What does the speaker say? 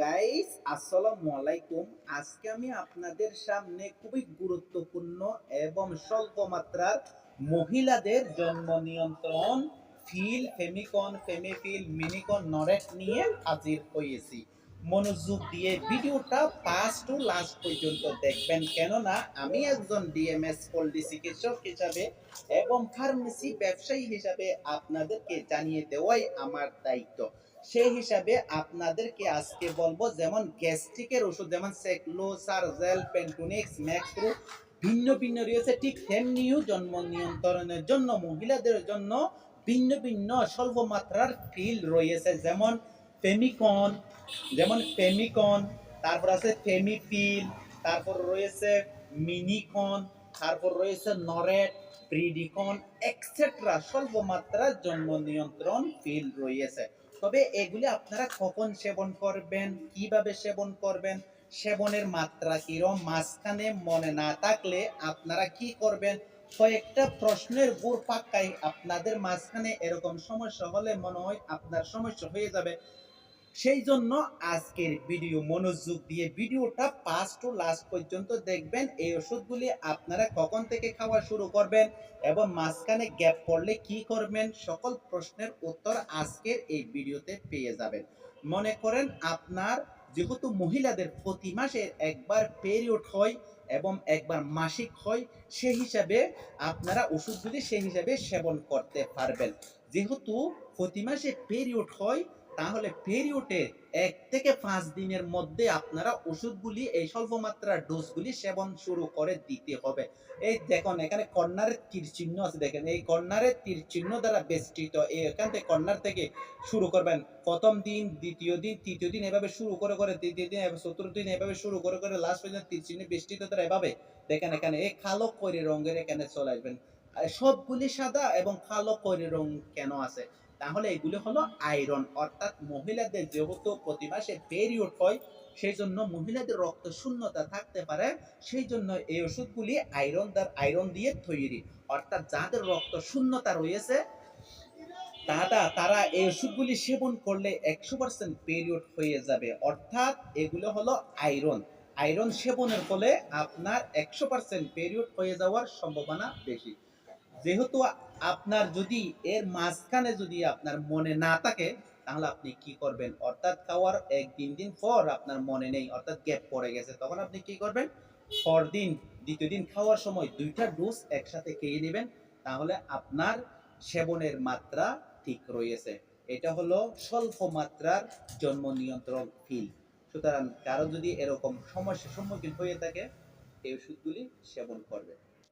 Guys আসসালামু আলাইকুম। আজকে আমি আপনাদের সামনে খুবই গুরুত্বপূর্ণ এবং স্বল্প মাত্রার মহিলাদের জন্ম নিয়ন্ত্রণ, ফিল, ফেমিকন, ফেমিফিল, মিনিকন, নরেট নিয়ে হাজির হয়েছি। মনোযোগ দিয়ে ভিডিওটা ফার্স্ট টু লাস্ট পর্যন্ত দেখবেন। কেননা আমি একজন ডিএমএস পল্লী চিকিৎসক হিসাবে এবং ফার্মেসি ব্যবসায়ী হিসাবে আপনাদেরকে জানিয়ে দেওয়াই আমার দায়িত্ব। সেই হিসাবে আপনাদেরকে আজকে বলব যেমন গ্যাস্ট্রিকের ওষুধ, যেমন সেকলো, সারজেল, পেন্টুনিক্স, ম্যাক্রো, ভিন্ন ভিন্ন রয়েছে। ঠিক তেমনিও জন্ম নিয়ন্ত্রণের জন্য, মহিলাদের জন্য ভিন্ন ভিন্ন স্বল্প মাত্রার ফিল রয়েছে। যেমন ফেমিকন যেমন ফেমিকন, তারপর আছে ফেমিফিল তারপর রয়েছে মিনিকন, তারপর রয়েছে নরেট, প্রিডিকন এক্সেট্রা স্বল্প মাত্রার জন্ম নিয়ন্ত্রণ ফিল রয়েছে। তবে এগুলি আপনারা কখন সেবন করবেন, কীভাবে সেবন করবেন, সেবনের মাত্রা কিরম, মাঝখানে মনে না থাকলে আপনারা কি করবেন? কয়েকটা প্রশ্নের গুর পাক্কাই আপনাদের মাঝখানে এরকম সমস্যা হলে মনে হয় আপনার সমস্যা হয়ে যাবে। সেই জন্য আজকের ভিডিও মনোযোগ দিয়ে ভিডিওটা ফার্স্ট টু লাস্ট পর্যন্ত দেখবেন। এই ওষুধগুলি আপনারা কখন থেকে খাওয়া শুরু করবেন এবং মাঝখানে গ্যাপ পড়লে কি করবেন, সকল প্রশ্নের উত্তর আজকের এই ভিডিওতে পেয়ে যাবেন। মনে করেন আপনার যেহেতু মহিলাদের প্রতি মাসে একবার পেরিয়ড হয় এবং একবার মাসিক হয় সেই হিসাবে আপনারা ওষুধগুলি সেই হিসাবে সেবন করতে পারবেন। যেহেতু প্রতি মাসে পেরিয়ড হয় তাহলে পেরিয়ডে এক থেকে পাঁচ দিনের মধ্যে আপনারা ওষুধগুলি, এই স্বল্প মাত্রার ডোজগুলি সেবন শুরু করে দিতে হবে। এই দেখুন, এখানে কর্নারের তীর চিহ্ন আছে, দেখেন। এই কর্নারের তীর চিহ্ন দ্বারা বেষ্টিত এখান থেকে কর্নার থেকে শুরু করবেন। প্রথম দিন, দ্বিতীয় দিন, তৃতীয় দিন এভাবে শুরু করে করে, তৃতীয় দিন চতুর্থ দিন এভাবে শুরু করে করে লাস্ট পর্যন্ত তীর চিহ্ন বেষ্টিত দ্বারা এভাবে, দেখেন এখানে, এই কালো কৈরি রঙের এখানে চলে আসবেন। সবগুলি সাদা এবং কালো কৈরি রং কেন আছে? তাহলে এগুলো হলো আয়রন অর্থাৎ মহিলাদের যেহেতু প্রতি মাসে পেরিয়ড হয় সেই জন্য মহিলাদের রক্ত শূন্যতা থাকতে পারে সেই জন্য এই ওষুধগুলি আয়রন দ্বার আয়রন দিয়ে তৈরি। অর্থাৎ যাদের রক্ত শূন্যতা রয়েছে, তারা তারা এই ওষুধগুলি সেবন করলে একশো পার্সেন্ট পেরিয়ড হয়ে যাবে। অর্থাৎ এগুলো হলো আয়রন আয়রন সেবনের ফলে আপনার একশো পার্সেন্ট পেরিয়ড হয়ে যাওয়ার সম্ভাবনা বেশি। যেহেতু আপনার যদি এর মাঝখানে যদি আপনার মনে না থাকে, তাহলে আপনি কি করবেন? অর্থাৎ খাওয়ার এক তিন দিন পর আপনার মনে নেই, অর্থাৎ গ্যাপ পড়ে গেছে। তখন আপনি কি করবেন? পরদিন, দ্বিতীয় দিন খাওয়ার সময় দুইটা ডোজ একসাথে খেয়ে নেবেন, তাহলে আপনার সেবনের মাত্রা ঠিক রয়েছে। এটা হলো স্বল্প মাত্রার জন্ম নিয়ন্ত্রণ ফিল সুতরাং কারও যদি এরকম সমস্যার সম্মুখীন হয়ে থাকে, এই ওষুধগুলি সেবন করবে।